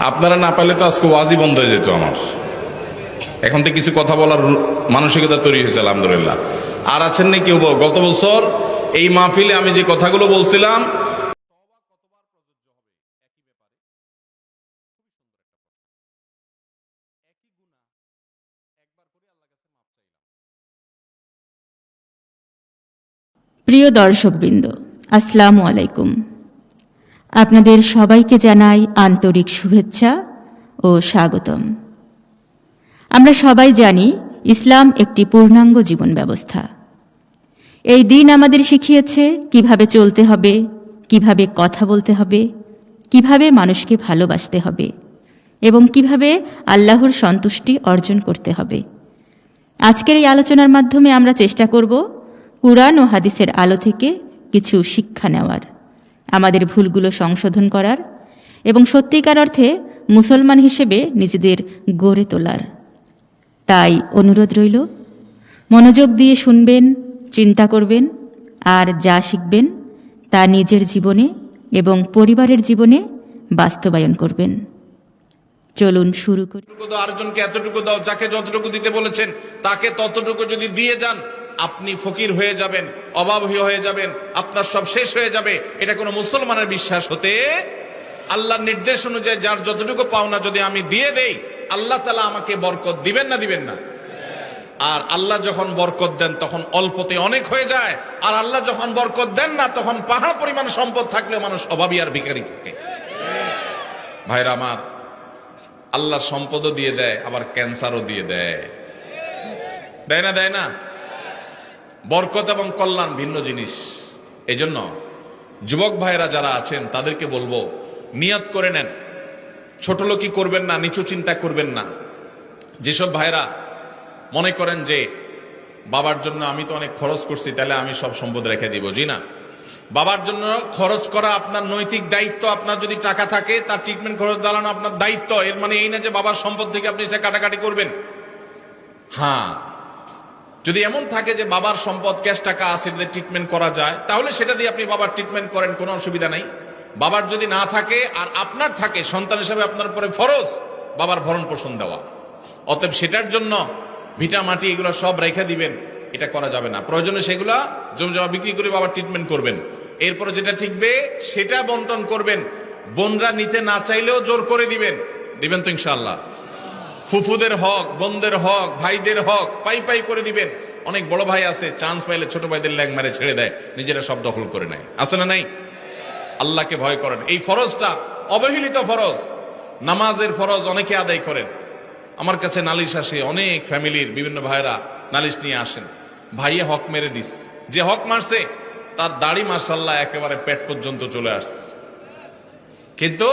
আপনারা না পাইলে তো আজকে ওয়াজি বন্ধ হয়ে যেত আমার। এখন তো কিছু কথা বলার মানসিকতা তৈরি হয়েছে, আলহামদুলিল্লাহ। আর আছেন নাকি কেউ গত বছর এই মাহফিলে আমি যে কথাগুলো বলছিলাম, প্রিয় দর্শকবৃন্দ, আসসালামু আলাইকুম। আপনাদের সবাইকে জানাই আন্তরিক শুভেচ্ছা ও স্বাগতম। আমরা সবাই জানি ইসলাম একটি পূর্ণাঙ্গ জীবন ব্যবস্থা। এই দিন আমাদের শিখিয়েছে কীভাবে চলতে হবে, কীভাবে কথা বলতে হবে, কীভাবে মানুষকে ভালোবাসতে হবে এবং কীভাবে আল্লাহর সন্তুষ্টি অর্জন করতে হবে। আজকের এই আলোচনার মাধ্যমে আমরা চেষ্টা করব কুরআন ও হাদিসের আলো থেকে কিছু শিক্ষা নেওয়ার। আমাদের ভুলগুলো সংশোধন করার এবং সত্যিকার অর্থে মুসলমান হিসেবে নিজেদের গড়ে তোলার। তাই অনুরোধ রইল, মনোযোগ দিয়ে শুনবেন, চিন্তা করবেন, আর যা শিখবেন তা নিজের জীবনে এবং পরিবারের জীবনে বাস্তবায়ন করবেন। চলুন শুরু করি। আরেকজনকে এতটুকু দাও, যাকে যতটুকু দিতে বলেছেন, তাকে ততটুকু যদি দিয়ে যান আপনি ফকির হয়ে যাবেন অভাবী হয়ে যাবেন, আপনার সব শেষ হয়ে যাবে। এটা কোনো মুসলমানের বিশ্বাস হতে আল্লাহর নির্দেশ অনুযায়ী যার যতটুকু পাওনা যদি আমি দিয়ে দেই, আল্লাহ তালা আমাকে বরকত দিবেন না দিবেন না? আর আল্লাহ যখন বরকত দেন, তখন অল্পতে অনেক হয়ে যায়। আর আল্লাহ যখন বরকত দেন না, তখন পাহাড় পরিমাণ সম্পদ থাকলেও মানুষ অভাবী আর ভিখারি থাকে। ভাইরা আমার, আল্লাহ সম্পদও দিয়ে দেয়, আবার ক্যান্সারও দিয়ে দেয়। দেয় না দেয় না? বরকত এবং কল্যাণ ভিন্ন জিনিস। এই জন্য যুবক ভাইয়েরা যারা আছেন, তাদেরকে বলব, নিয়ত করে নেন। ছোট লোকই করবেন না, নিচু চিন্তা করবেন না। যেসব ভাইরা মনে করেন যে, বাবার জন্য আমি তো অনেক খরচ করছি, তাহলে আমি সব সম্পদ রেখে দিব। জি না। বাবার জন্য খরচ করা আপনার নৈতিক দায়িত্ব, আপনার যদি টাকা থাকে, তার ট্রিটমেন্ট খরচ দাঁড়ানো আপনার দায়িত্ব। এর মানে এই না যে বাবার সম্পদ থেকে আপনি সেটা কাটাকাটি করবেন। হ্যাঁ যদি এমন থাকে যে বাবার সম্পদ ক্যাশ টাকা আছে যদি ট্রিটমেন্ট করা যায়, তাহলে সেটা দিয়ে আপনি বাবার ট্রিটমেন্ট করেন, কোনো অসুবিধা নাই। বাবার যদি না থাকে আর আপনার থাকে, সন্তান হিসাবে আপনার উপরে ফরজ, বাবার ভরণ পোষণ দেওয়া। অতএব সেটার জন্য ভিটা, মাটি এগুলো সব রেখে দিবেন, এটা করা যাবে না। প্রয়োজনে সেগুলা জমি জমা বিক্রি করে বাবার ট্রিটমেন্ট করবেন। এরপরে যেটা ঠিকবে, সেটা বন্টন করবেন। বোনরা নিতে না চাইলেও জোর করে দিবেন। দিবেন তো ইনশাআল্লাহ। ফুফুদের হক, বোনদের হক, ভাইদের হক, পাই পাই করে দিবেন। অনেক বড় ভাই আছে, চান্স পাইলে ছোট ভাইদের ল্যাং মারে ছেড়ে দেয়, নিজেরা সব দখল করে নেয়। আছে না নাই? আল্লাহকে ভয় করেন। এই ফরজটা অবহেলিত ফরজ। নামাজের ফরজ অনেকে আদায় করেন। আমার কাছে নালিশ আসে, অনেক ফ্যামিলির বিভিন্ন ভাইরা নালিশ নিয়ে আসেন। ভাইয়ে হক মেরে দিস। যে হক মারছে, তার দাড়ি মার্শাল্লাহ একেবারে পেট পর্যন্ত চলে আসছে। কিন্তু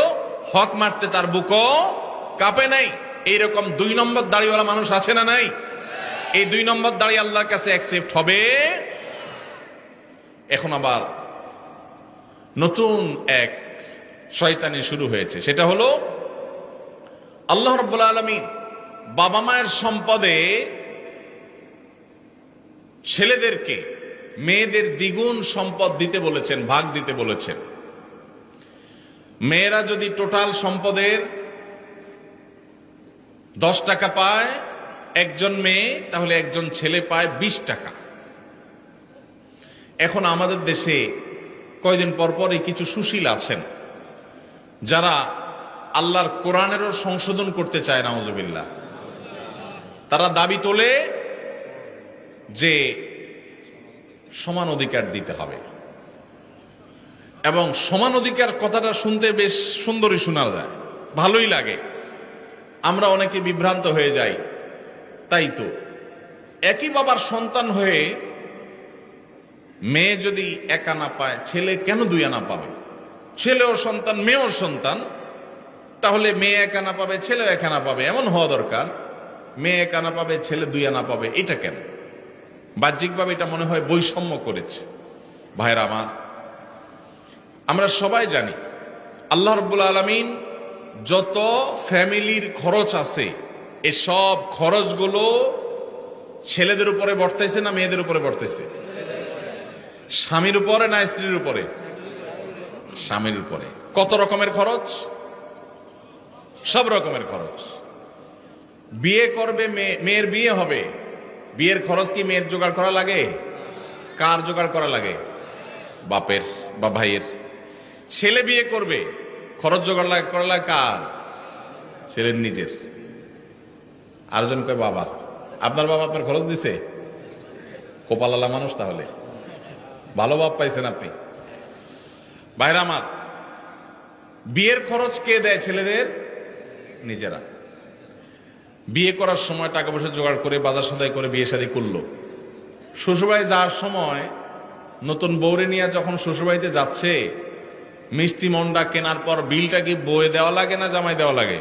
হক মারতে তার বুকও কাঁপে নাই। এইরকম দুই নম্বর দাড়িওয়ালা মানুষ আছে না নাই? এই দুই নম্বর দাড়ি আল্লাহর কাছে অ্যাকসেপ্ট হবে। এখন আবার নতুন এক শয়তানি শুরু হয়েছে। সেটা হলো আল্লাহ রব্বুল আলমিন বাবা মায়ের সম্পদে ছেলেদেরকে মেয়েদের দ্বিগুণ সম্পদ দিতে বলেছেন, ভাগ দিতে বলেছেন। মেয়েরা যদি টোটাল সম্পদের দশ টাকা পায় একজন মেয়ে, তাহলে একজন ছেলে পায় বিশ টাকা। এখন আমাদের দেশে কয়দিন পর পরই কিছু সুশীল আছেন, যারা আল্লাহর কোরআনেরও সংশোধন করতে চায়, নাউজুবিল্লাহ। তারা দাবি তোলে যে সমান অধিকার দিতে হবে। এবং সমান অধিকার কথাটা শুনতে বেশ সুন্দরই শোনা যায়, ভালোই লাগে। আমরা অনেকে বিভ্রান্ত হয়ে যাই। তাই তো। একই বাবার সন্তান হয়ে মেয়ে যদি এক আনা পায়, ছেলে কেন দুই আনা পাবে? ছেলেও সন্তান, মেয়েও সন্তান। তাহলে মেয়ে এক আনা পাবে, ছেলেও এক আনা পাবে, এমন হওয়া দরকার। মেয়ে এক আনা পাবে, ছেলে দুই আনা পাবে, এটা কেন? বাহ্যিকভাবে এটা মনে হয় বৈষম্য করেছে। ভাইরা আমার, আমরা সবাই জানি, আল্লাহ রব্বুল আলমিন যত ফ্যামিলির খরচ আছে, এসব খরচগুলো ছেলেদের উপরে বর্তাইছে না মেয়েদের উপরে বর্তাইছে? স্বামীর উপরে না স্ত্রীর উপরে? স্বামীর উপরে। কত রকমের খরচ? সব রকমের খরচ। বিয়ে করবে মেয়ে মেয়ের বিয়ে হবে। বিয়ের খরচ কি মেয়ের জোগাড় করা লাগে? কার জোগাড় করা লাগে? বাপের বা ভাইয়ের। ছেলে বিয়ে করবে খরচ জোগাড় লাগে করা লাগে কার? ছেলের নিজের। আরেকজন কয়, বাবা, আপনার বাবা আপনার খরচ দিছে? কোপালালা মানুষ তাহলে। ভালো বাপ পাইছেন আপনি। বাইরে আমার, বিয়ের খরচ কে দেয় ছেলেদের? নিজেরা। বিয়ে করার সময় টাকা পয়সা জোগাড় করে বাজার সদাই করে বিয়ে শাদী করল। শ্বশুরবাড়ি যাওয়ার সময় নতুন বৌরে নিয়ে যখন শ্বশুরবাড়িতে যাচ্ছে মিষ্টি মন্ডা কেনার পর বিলটা কি বয়ে দেওয়া লাগে না জামাই দেওয়া লাগে?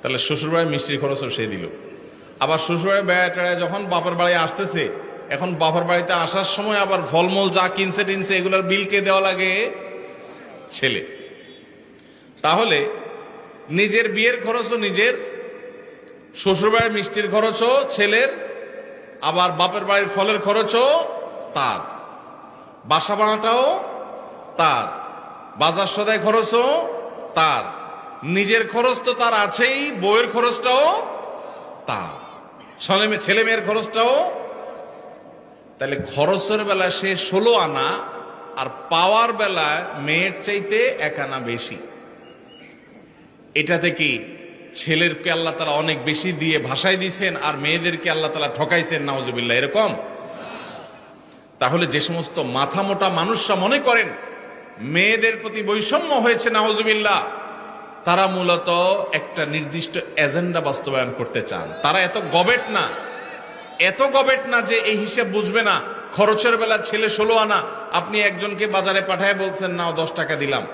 তাহলে শ্বশুরবাড়ির মিষ্টির খরচও সে দিল। আবার শ্বশুরবাড়ির বেড়া টেড়ায় যখন বাপের বাড়ি আসতেছে, এখন বাপের বাড়িতে আসার সময় আবার ফলমূল যা কিনছে টিনছে এগুলোর বিল কে দেওয়া লাগে? ছেলে। তাহলে নিজের বিয়ের খরচও নিজের, শ্বশুরবাড়ির মিষ্টির খরচও ছেলের, আবার বাপের বাড়ির ফলের খরচও তার। বাসা ভাড়াটাও তার। বাজার সদাই খরচও তার। নিজের খরচ তো তার আছেই বইয়ের খরচটাও তার। ছেলে মেয়ে- ছেলে মেয়ের খরচটাও তাহলে খরচের বেলা সে ষোলো আনা আর পাওয়ার বেলায় মেয়ের চাইতে এক আনা বেশি। এটাতে কি ছেলেরকে আল্লাহ তালা অনেক বেশি দিয়ে ভাষায় দিয়েছেন আর মেয়েদেরকে আল্লাহ তালা ঠকাইছেন? নাওজবিল্লা এরকম? তাহলে যে সমস্ত মাথা মোটা মানুষরা মনে করেন মেয়েদের প্রতি বৈষম্য হয়েছে নাওজবিল্লা তারা মূলত একটা নির্দিষ্ট এজেন্ডা বাস্তবায়ন করতে চান। তারা এত গবেট না, এত গবেট না যে এই হিসেব বুঝবে না, খরচের বেলা ছেলে ষোলো আনা, আপনি একজনকে বাজারে পাঠায় বলছেন, নাও, দশ টাকা দিলাম।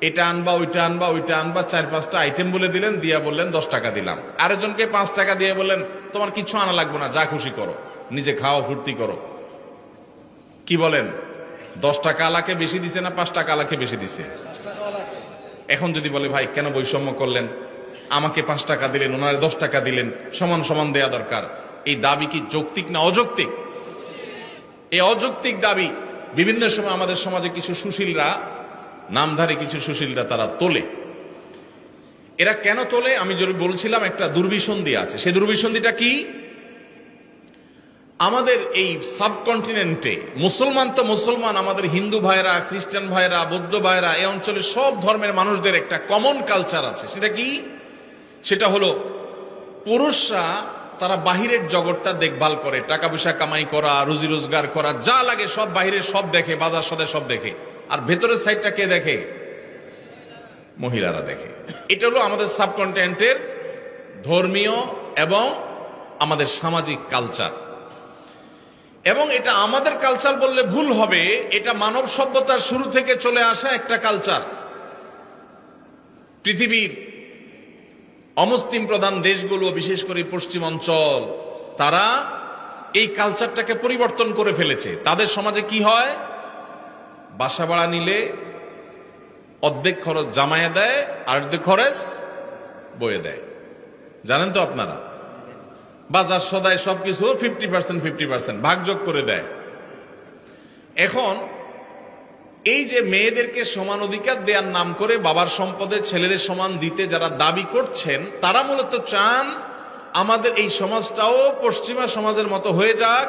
এটা আনবা, ওইটা আনবা ওইটা আনবা, চার পাঁচটা আইটেম বলে দিলেন, দিয়া বললেন, দশ টাকা দিলাম। আরেকজনকে পাঁচ টাকা দিয়ে বললেন, তোমার কিছু আনা লাগবে না, যা খুশি করো, নিজে খাওয়া ফুর্তি করো। কি বলেন? দশ টাকা আলাকে বেশি দিছে না পাঁচ টাকা আলাকে বেশি দিছে? এখন যদি বলে, ভাই, কেন বৈষম্য করলেন? আমাকে পাঁচ টাকা দিলেন, ওনারে দশ টাকা দিলেন, সমান সমান দেয়া দরকার। এই দাবি কি যৌক্তিক না অযৌক্তিক? এই অযৌক্তিক দাবি বিভিন্ন সময় আমাদের সমাজে কিছু সুশীলরা, নামধারী কিছু সুশীলরা তারা তোলে। এরা কেন তোলে? আমি যদি বলছিলাম, একটা দুর্বিসন্ধি আছে। সেই দুর্বিসন্ধিটা কি? আমাদের এই সাবকন্টিনেন্টে মুসলমান তো মুসলমান, আমাদের হিন্দু ভাইরা খ্রিস্টান ভাইরা বৌদ্ধ ভাইরা এই অঞ্চলের সব ধর্মের মানুষদের একটা কমন কালচার আছে। সেটা কি? সেটা হলো পুরুষরা তারা বাহিরের জগৎটা দেখভাল করে। টাকা পয়সা কামাই করা, রুজি রোজগার করা, যা লাগে সব বাহিরের সব দেখে, বাজার সদে সব দেখে। আর ভেতরের সাইডটা কে দেখে? মহিলারা দেখে। এটা হলো আমাদের সাবকন্টিনেন্টের ধর্মীয় এবং আমাদের সামাজিক কালচার এবং এটা আমাদের কালচার বললে ভুল হবে, এটা মানব সভ্যতার শুরু থেকে চলে আসা একটা কালচার পৃথিবীর অমুসলিম প্রধান দেশগুলো, বিশেষ করে পশ্চিম অঞ্চল, তারা এই কালচারটাকে পরিবর্তন করে ফেলেছে। তাদের সমাজে কি হয়? বাসা ভাড়া নিলে অর্ধেক খরচ জামাইয়া দেয়, আর অর্ধেক খরচ বয়ে দেয়। জানেন তো আপনারা? বাজার সদায় সবকিছু ফিফটি পার্সেন্ট ফিফটি পার্সেন্ট ভাগযোগ করে দেয়। এখন, এই যে মেয়েদেরকে সমান অধিকার দেওয়ার নাম করে বাবার সম্পদে ছেলেদের সমান দিতে যারা দাবি করছেন, তারা মূলত চান আমাদের এই সমাজটাও পশ্চিমা সমাজের মতো হয়ে যাক,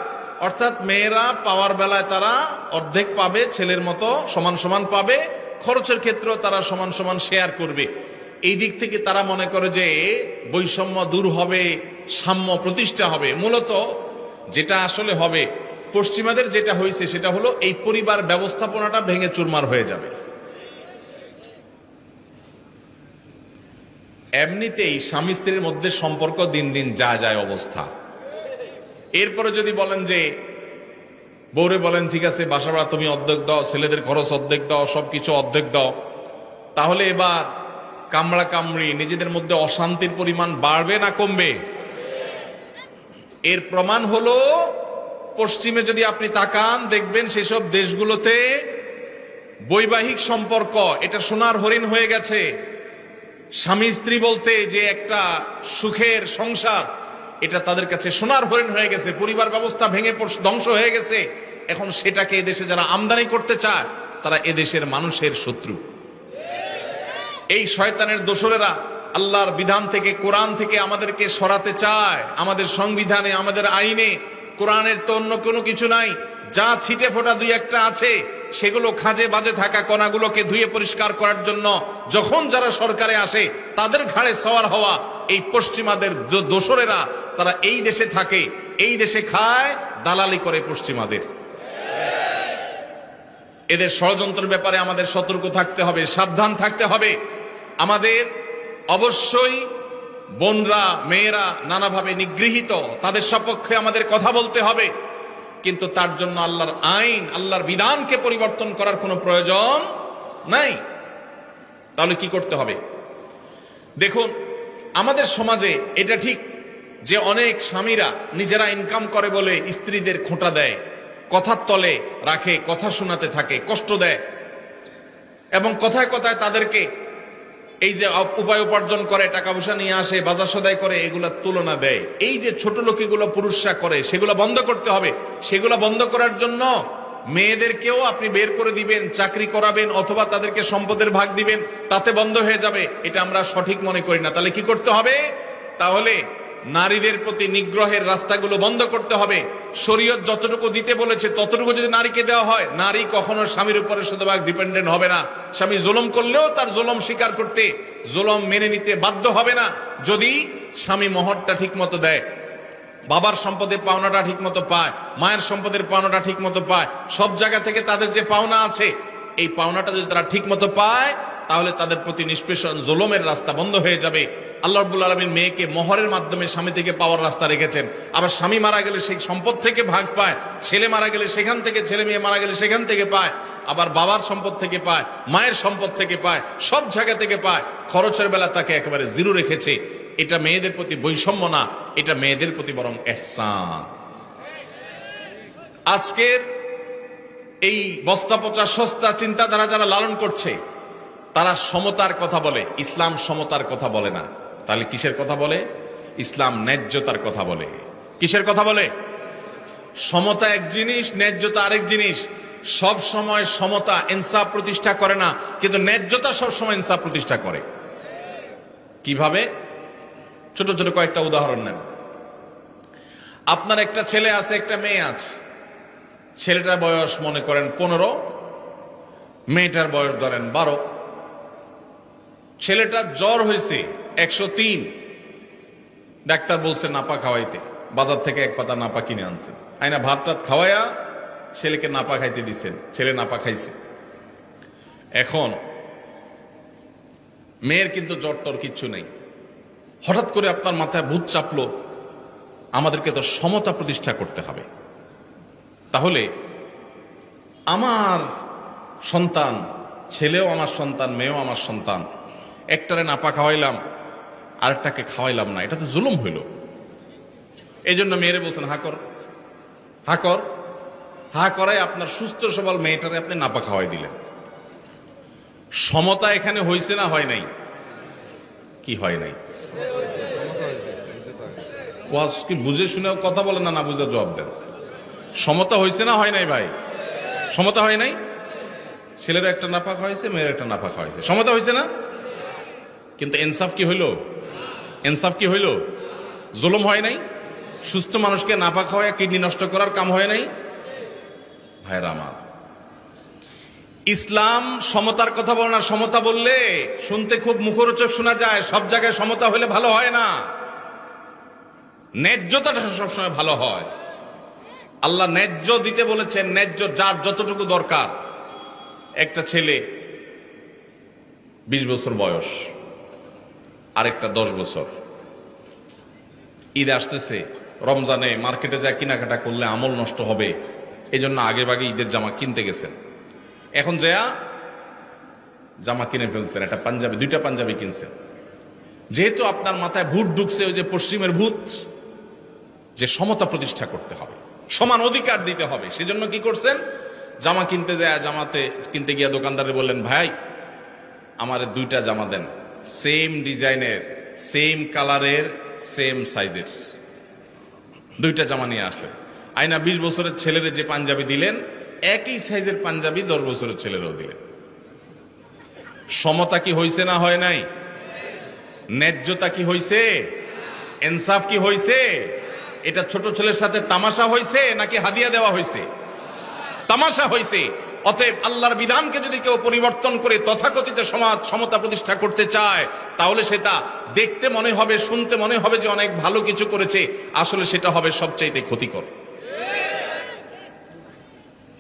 অর্থাৎ মেয়েরা পাওয়ার বেলায় তারা অর্ধেক পাবে, ছেলের মতো সমান সমান পাবে, খরচের ক্ষেত্রেও তারা সমান সমান শেয়ার করবে। এই দিক থেকে তারা মনে করে যে বৈষম্য দূর হবে, সাম্য প্রতিষ্ঠা হবে। মূলত যেটা আসলে হবে, পশ্চিমাদের যেটা হয়েছে সেটা হলো এই পরিবার ব্যবস্থাপনাটা ভেঙে চুরমার হয়ে যাবে। এমনিতেই স্বামী স্ত্রীর মধ্যে সম্পর্ক দিন দিন যা যায় অবস্থা। এরপরে যদি বলেন যে বৌরে বলেন, ঠিক আছে বাসা তুমি অর্ধেক দাও, ছেলেদের খরচ অর্ধেক দাও, সবকিছু অর্ধেক দাও। তাহলে এবার কামড়া কামড়ি, নিজেদের মধ্যে অশান্তির পরিমাণ বাড়বে না কমবে? এর প্রমাণ হলো, পশ্চিমে যদি আপনি তাকান, দেখবেন সেসব দেশগুলোতে বৈবাহিক সম্পর্ক, এটা সোনার হরিণ হয়ে গেছে। স্বামী স্ত্রী বলতে যে একটা সুখের সংসার, এটা তাদের কাছে সোনার হরিণ হয়ে গেছে, পরিবার ব্যবস্থা ভেঙে ধ্বংস হয়ে গেছে। এখন সেটাকে এদেশে যারা আমদানি করতে চায়, তারা এদেশের মানুষের শত্রু। এই শয়তানের দোসরেরা আল্লাহর বিধান থেকে, কোরআন থেকে আমাদেরকে সরাতে চায়। আমাদের সংবিধানে, আমাদের আইনে, কোরআনের তো অন্য কোনো কিছু নাই। যা ছিটে ফোটা দুই একটা আছে, সেগুলো খাজে বাজে থাকা কণাগুলোকে ধুয়ে পরিষ্কার করার জন্য যখন যারা সরকারে আসে, তাদের ঘাড়ে সওয়ার হওয়া এই পশ্চিমাদের দোসরেরা, তারা এই দেশে থাকে, এই দেশে খায়, দালালি করে পশ্চিমাদের। এদের ষড়যন্ত্রের ব্যাপারে আমাদের সতর্ক থাকতে হবে, সাবধান থাকতে হবে। আমাদের অবশ্যই বোনরা, মেয়েরা নানাভাবে নিগৃহীত, তাদের সপক্ষে আমাদের কথা বলতে হবে। কিন্তু তার জন্য আল্লাহর আইন, আল্লাহর বিধানকে পরিবর্তন করার কোনো প্রয়োজন নাই। তাহলে কি করতে হবে? দেখুন, আমাদের সমাজে এটা ঠিক যে অনেক স্বামীরা নিজেরা ইনকাম করে বলে স্ত্রীদের খোঁটা দেয়, কথার তলে রাখে, কথা শোনাতে থাকে, কষ্ট দেয়। এবং কথায় কথায় তাদেরকে এই যে উপায় উপার্জন করে টাকা পয়সা নিয়ে আসে, বাজার সদাই করে, এগুলা তুলনা দেয় এই যে ছোট লোকিগুলো পুরুষরা করে, সেগুলো বন্ধ করতে হবে। সেগুলো বন্ধ করার জন্য মেয়েদেরকেও আপনি বের করে দিবেন, চাকরি করাবেন, অথবা তাদেরকে সম্পদের ভাগ দিবেন, তাতে বন্ধ হয়ে যাবে। এটা আমরা সঠিক মনে করি না। তাহলে কি করতে হবে? তাহলে নারীদের প্রতি নিগ্রহের রাস্তাগুলো বন্ধ করতে হবে। শরীয়ত যতটুকু দিতে বলেছে, ততটুকু যদি নারীকে দেওয়া হয়, নারী কখনো স্বামীর উপরে শতভাগ ডিপেন্ডেন্ট হবে না। স্বামী জুলুম করলেও তার জুলম স্বীকার করতে, জুলম মেনে নিতে বাধ্য হবে না। যদি স্বামী মহরটা ঠিক মতো দেয়, বাবার সম্পদের পাওনাটা ঠিক মতো পায়, মায়ের সম্পদের পাওনাটা ঠিক মতো পায়, সব জায়গা থেকে তাদের যে পাওনা আছে, এই পাওনাটা যদি তারা ঠিক মতো পায়, তাহলে তাদের প্রতি নিষ্পেষণ, জোলমের রাস্তা বন্ধ হয়ে যাবে। আল্লাহ রব্বুল আলমীর মেয়েকে মহরের মাধ্যমে স্বামী থেকে পাওয়ার রাস্তা রেখেছেন। আবার স্বামী মারা গেলে সেই সম্পদ থেকে ভাগ পায়, ছেলে মারা গেলে সেখান থেকে, ছেলে মেয়ে মারা গেলে সেখান থেকে পায়, আবার বাবার সম্পদ থেকে পায়, মায়ের সম্পদ থেকে পায়, সব জায়গা থেকে পায়, খরচের বেলা তাকে একেবারে জিরো রেখেছে। এটা মেয়েদের প্রতি বৈষম্য না, এটা মেয়েদের প্রতি বরং এহসান। আজকের এই বস্তা পচা সস্তা চিন্তাধারা যারা লালন করছে, তারা সমতার কথা বলে, ইসলাম সমতার কথা বলে না। তাহলে কিসের কথা বলে? ইসলাম ন্যায্যতার কথা বলে। কিসের কথা বলে? সমতা এক জিনিস, ন্যায্যতা আরেক জিনিস। সব সময় সমতা ইনসাফ প্রতিষ্ঠা করে না, কিন্তু ন্যায্যতা সব সময় ইনসাফ প্রতিষ্ঠা করে। কীভাবে? ছোট ছোট কয়েকটা উদাহরণ নেন। আপনার একটা ছেলে আছে, একটা মেয়ে আছে। ছেলেটার বয়স মনে করেন পনেরো, মেয়েটার বয়স ধরেন বারো। ছেলেটার জ্বর হয়েছে একশো তিন। ডাক্তার বলছে নাপা খাওয়াইতে। বাজার থেকে এক পাতা নাপা কিনে আনছেন আইনা ভাত টাত খাওয়াইয়া ছেলেকে নাপা খাইতে দিছেন। ছেলে নাপা খাইছে। এখন মেয়ের কিন্তু জ্বর টর কিচ্ছু নেই। হঠাৎ করে আপনার মাথায় ভূত চাপলো, আমাদেরকে তো সমতা প্রতিষ্ঠা করতে হবে। তাহলে আমার সন্তান, ছেলেও আমার সন্তান, মেয়েও আমার সন্তান, একটারে নাপা খাওয়াইলাম আরেকটাকে খাওয়াইলাম না এটা তো জুলুম হইল। এই জন্য মেয়েরে বলছেন, হা কর হা কর, হা করায় আপনার সুস্থ সবল মেয়েটারে আপনি নাপা খাওয়াই দিলেন। সমতা এখানে হয়েছে না হয় নাই? কি হয় নাই? কি বুঝে শুনে কথা বলেন না না বুঝে জবাব দেন। সমতা হয়েছে না হয় নাই ভাই? সমতা হয় নাই? ছেলের একটা নাপাক হয়েছে মেয়ের একটা নাপাক হয়েছে সমতা হয়েছে না? কিন্তু ইনসাফ কি হইল? ইনসাফ কি হইল? জুলুম হয় নাই? সুস্থ মানুষকে নাপাক হওয়া, কিডনি নষ্ট করার কাম হয় নাই? ভাইরা আমার, ইসলাম সমতার কথা বলে না, সমতা বললে শুনতে খুব মুখরোচক শোনা যায়, সব জায়গায় সমতা হলে ভালো হয় না। ন্যায্যতাটা সবসময় ভালো হয়। আল্লাহ ন্যায্য দিতে বলেছেন, ন্যায্য যার যতটুকু দরকার। একটা ছেলে, বিশ বছর বয়স। আরেকটা দশ বছর। ঈদ আসতেছে, রমজানে মার্কেটে যা কেনাকাটা করলে আমল নষ্ট হবে। এই জন্য আগে ভাগে ঈদের জামা কিনতে গেছেন। এখন যা জামা কিনে ফেলছেন, একটা পাঞ্জাবি, দুইটা পাঞ্জাবি কিনছেন। যেহেতু আপনার মাথায় ভূত ঢুকছে, ওই যে পশ্চিমের ভূত, যে সমতা প্রতিষ্ঠা করতে হবে, সমান অধিকার দিতে হবে। সেজন্য কি করছেন? জামা কিনতে যায়, জামাতে কিনতে গিয়া দোকানদারে বললেন, ভাই, আমার দুইটা জামা দেন। সেম ডিজাইনের সেম কালারের সেম সাইজের দুইটা জামা নিয়ে আসলেন। আইনা বিশ বছরের ছেলেদের যে পাঞ্জাবি দিলেন, একই সাইজের পাঞ্জাবি দশ বছরের ছেলেরাও দিলেন। সমতা কি হয়েছে না হয় নাই? ন্যায্যতা কি হয়েছে এনসাফ কি হয়েছে এটা ছোট ছেলের সাথে তামাশা হয়েছে নাকি হাদিয়া দেওয়া হয়েছে তামাশা হয়েছে অতএব আল্লাহর বিধানকে যদি কেউ পরিবর্তন করে তথাকথিত সমাজ সমতা প্রতিষ্ঠা করতে চায়, তাহলে সেটা দেখতে মনে হবে, শুনতে মনে হবে যে অনেক ভালো কিছু করেছে। আসলে সেটা হবে সবচাইতে ক্ষতিকর।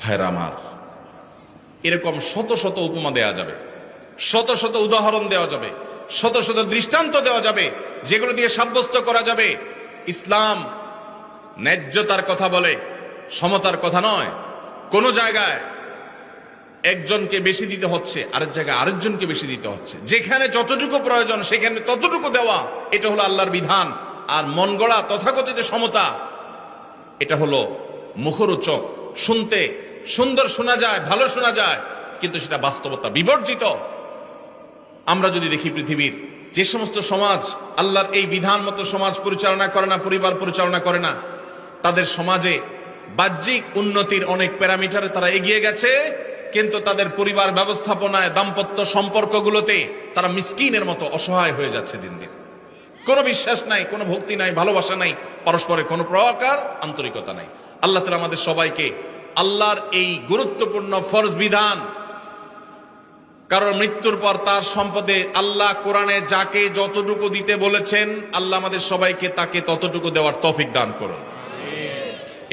হ্যাঁ আমার, এরকম শত শত উপমা দেওয়া যাবে, শত শত উদাহরণ দেওয়া যাবে, শত শত দৃষ্টান্ত দেওয়া যাবে, যেগুলো দিয়ে সাব্যস্ত করা যাবে। ইসলাম ন্যায্যতার কথা বলে, সমতার কথা নয়। কোন জায়গায় একজনকে বেশি দিতে হচ্ছে, আরেক জায়গায় আরেকজনকে বেশি দিতে হচ্ছে। যেখানে যতটুকু প্রয়োজন, সেখানে ততটুকু দেওয়া, এটা হলো আল্লাহর বিধান। আর মন গড়া, তথাকথিত সমতা, এটা হলো মুখরোচক। শুনতে সুন্দর শোনা যায়, ভালো শোনা যায়, কিন্তু সেটা বাস্তবতা বিবর্জিত। আমরা যদি দেখি পৃথিবীর যে সমস্ত সমাজ, আল্লাহর এই বিধান মতো সমাজ পরিচালনা করে না, পরিবার পরিচালনা করে না, তাদের সমাজে বাহ্যিক উন্নতির অনেক প্যারামিটারে তারা এগিয়ে গেছে। কিন্তু তাদের পরিবার ব্যবস্থাপনায় দাম্পত্য সম্পর্কগুলোতে তারা মিসকিনের মতো অসহায় হয়ে যাচ্ছে দিন দিন। কোনো বিশ্বাস নাই, কোনো ভক্তি নাই, ভালোবাসা নাই পরস্পরের কোনো প্রকার আন্তরিকতা নাই। আল্লাহ তালা আমাদের সবাইকে আল্লাহর এই গুরুত্বপূর্ণ ফরজ বিধান কারণ মৃত্যুর পর তার সম্পদে আল্লাহ কোরআনে যাকে যতটুকু দিতে বলেছেন, আল্লাহ আমাদের সবাইকে তাকে ততটুকু দেওয়ার তফিক দান করুন।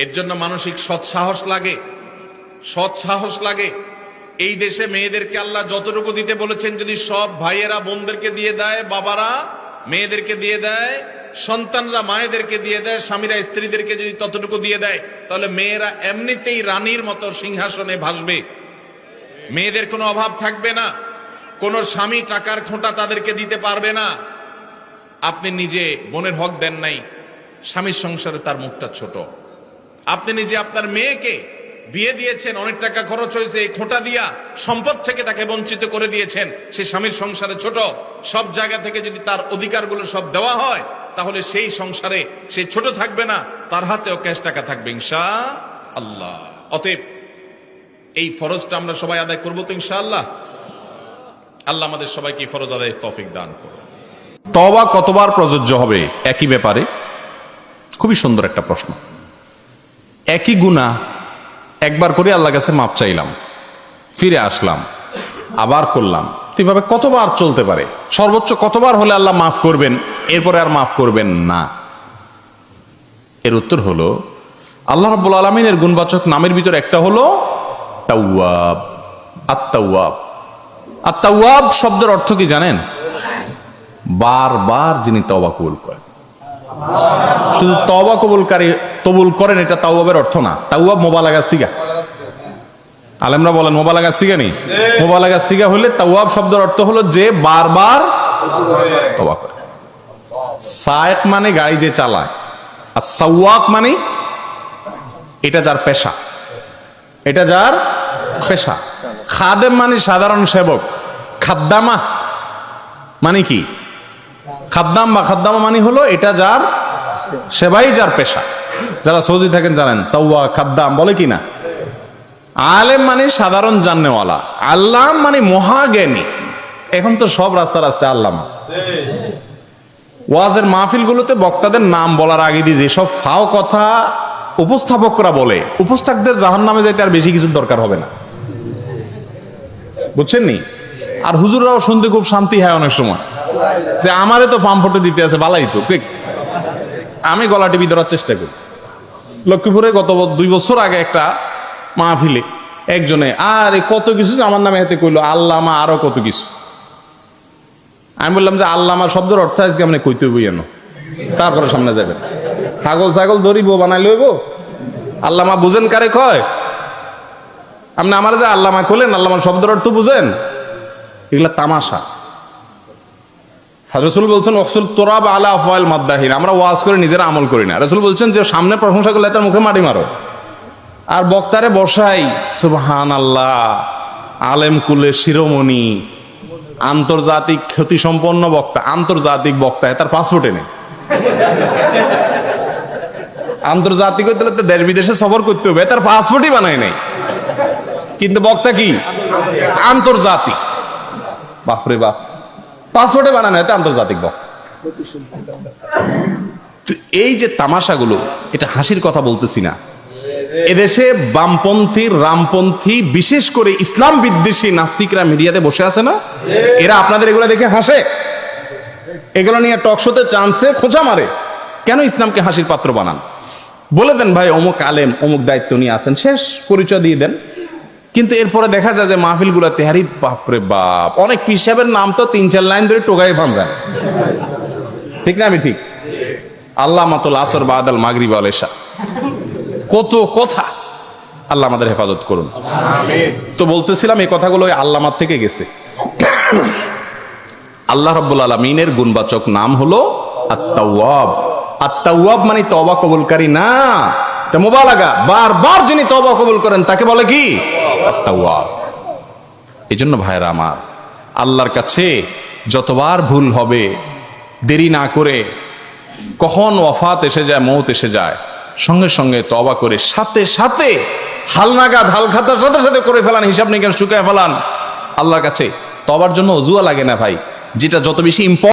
এর জন্য মানসিক সৎসাহস লাগে সৎসাহস লাগে। এই দেশে মেয়েদেরকে আল্লাহ যতটুকু দিতে বলেছেন, যদি সব ভাইয়েরা বোনদেরকে দিয়ে দেয়, বাবারা মেয়েদেরকে দিয়ে দেয়, সন্তানরা মায়েদেরকে দিয়ে দেয়, স্বামীরা স্ত্রীদেরকে যদি ততটুকু দিয়ে দেয়, তাহলে মেয়েরা এমনিতেই রানীর মতো সিংহাসনে ভাসবে। মেয়েদের কোনো অভাব থাকবে না। কোনো স্বামী টাকার খোঁটা তাদেরকে দিতে পারবে না। আপনি নিজে বোনের হক দেন নাই, স্বামীর সংসারে তার মুখটা ছোট। আপনি নিজে আপনার মেয়েকে বিয়ে দিয়েছেন, অনেক টাকা খরচ হয়েছে, এই খোঁটা দিয়া সম্পদ থেকে তাকে বঞ্চিত করে দিয়েছেন। সে স্বামীর সংসারে ছোট, সব জায়গা থেকে যদি তার অধিকারগুলো সব দেওয়া হয়, তাহলে সেই সংসারে সে ছোট থাকবে না, তার হাতেও ক্যাশ টাকা থাকবে ইনশা আল্লাহ অতএব, এই ফরজটা আমরা সবাই আদায় করব তো, ইনশাআল্লাহ? আল্লাহ আমাদের সবাইকে ফরজ আদায় তফিক দান করুন। তবা কতবার প্রযোজ্য হবে? একই ব্যাপারে? খুবই সুন্দর একটা প্রশ্ন। একই গুণা একবার করে আল্লাহ কাছে মাপ চাইলাম, ফিরে আসলাম, আবার করলাম। তো এইভাবে কতবার চলতে পারে? সর্বোচ্চ কতবার হলে আল্লাহ মাফ করবেন? এরপরে আর মাফ করবেন না। এর উত্তর হলো, আল্লাহ রাব্বুল আলমিনের গুণবাচক নামের ভিতর একটা হলো তাওয়াব। আত্মাওয়াব আত্মাওয়াব শব্দের অর্থ কি জানেন? বারবার যিনি তবা কবুল করেন। শুধু তবা কবুলকারী কবুল করেন, এটা তাওয়াবের অর্থ না। তাওয়াব মোবালাগা সিগা। আলেমরা বলেন, মোবালাগা সিগা নি মোবালাগা সিগা হলে তাওয়াব শব্দের অর্থ হলো যে বারবার তবা করে। সায়েক মানে গাড়ি যে চালায়, আর সাওয়াক মানে এটা যার পেশা। এটা যার পেশা। খাদেম মানে সাধারণ সেবক। খাদ্দামা মানে কি? খাদ্দাম বা খাদ্দামা মানে হলো এটা যার সেবাই যার পেশা। যারা সৌদি থাকেন জানেন সৌয়া খাদ্দাম বলে কি না? আলেম মানে সাধারণ জাননেওয়ালা। আল্লাহ মানে মহাজ্ঞানী। এখন তো সব রাস্তা রাস্তায় আল্লামা। ওয়াজের মাহফিলগুলোতে বক্তাদের নাম বলার আগে দিয়ে যেসব ফাও কথা উপস্থাপকরা বলে উপস্থাপকদের জাহান নামে যাইতে আর বেশি কিছুর দরকার হবে না। বুঝছেন নি? আর হুজুররাও শুনতে খুব শান্তি হয় অনেক সময়। যে আমারে তো পাম্প ফটো দিতে আছে, বালাই তো। আমি গলা টিপি ধরার চেষ্টা করি। লক্ষ্মীপুরে গত দুই বছর আগে একটা মাহফিলে একজনে, আর, কত কিছু আমার নামে হাতে কইলো, আল্লামা আরও কত কিছু? আমি বললাম যে আল্লামা শব্দের অর্থ আজকে আপনি কইতে এনো তারপরে সামনে যাবেন ছাগল ছাগল ধরিব, বানাই লইব? আল্লামা বুঝেন কারে কয়? আপনি আমার যে আল্লামা খোলেন, আল্লামার শব্দের অর্থ বুঝেন? এগুলা তামাশা। রসুল বলছেন অকসুল তোরাব আলা আফওয়াল মাদ্দাহিন। আমরা ওয়াজ করে নিজেরা আমল করি না। রসুল বলছেন যে, সামনে প্রশংসা করলে তার মুখে মাটি মারো। আর বক্তারে বসাই সুবহান আল্লাহ আলেম কুলে শিরোমণি, আন্তর্জাতিক খ্যাতি সম্পন্ন বক্তা, আন্তর্জাতিক বক্তা তার পাসপোর্টে নেই আন্তর্জাতিক হইতে তো দেশ বিদেশে সফর করতে হবে তার পাসপোর্টই বানায় নাই। কিন্তু বক্তা কি? আন্তর্জাতিক। বাপরে বাপ। পাসপোর্টে বানানো, এতে আন্তর্জাতিক বক এই যে তামাশাগুলো, এটা হাসির কথা বলতেছি না। এদেশে বামপন্থী, রামপন্থী, বিশেষ করে ইসলাম বিদ্বেষী নাস্তিকরা মিডিয়াতে বসে আছে না? এরা আপনাদের এগুলো দেখে হাসে? এগুলো নিয়ে টকশোতে চান্সে খোঁচা মারে। কেন ইসলামকে হাসির পাত্র বানান? বলে দেন ভাই, অমুক আলেম, অমুক দায়িত্ব নিয়ে আসেন শেষ, পরিচয় দিয়ে দেন। কিন্তু এরপরে দেখা যায় যে মাহফিল গুলাতে হারি বাপরে বাপ অনেক পিসাবের নাম তো তিন চার লাইন ধরে টোকাই ভাঙবেন ঠিক না আমি ঠিক? আল্লাহ মাতুল আসর বাদাল মাগরিব আল এশা। কত কথা আল্লাহ আমাদের হেফাজত করুন। তো বলতেছিলাম এই কথাগুলো আল্লামার থেকে গেছে। আল্লাহ রব্বুল আলমিনের গুণবাচক নাম হলো আত্মাওয়াব আত্মাওয়াব মানে তবা কবুলকারী না এটা মোবালাগা। বারবার যিনি তবা কবুল করেন তাকে বলে কি? এই জন্য ভাইরা আমার, আল্লাহর কাছে যতবার ভুল হবে, দেরি না করে কখন ওয়াফাত এসে যায়, মৌত এসে যায়, সঙ্গে সঙ্গে তবা করে, সাথে সাথে হালনাগাদ হাল খাতার সাথে সাথে করে ফেলান, হিসাব নিকাশ শুকায় ফেলান। আল্লাহর কাছে তবার জন্য অজুয়া লাগে না ভাই, যেটা যত বেশি ইম্পর্টেন্ট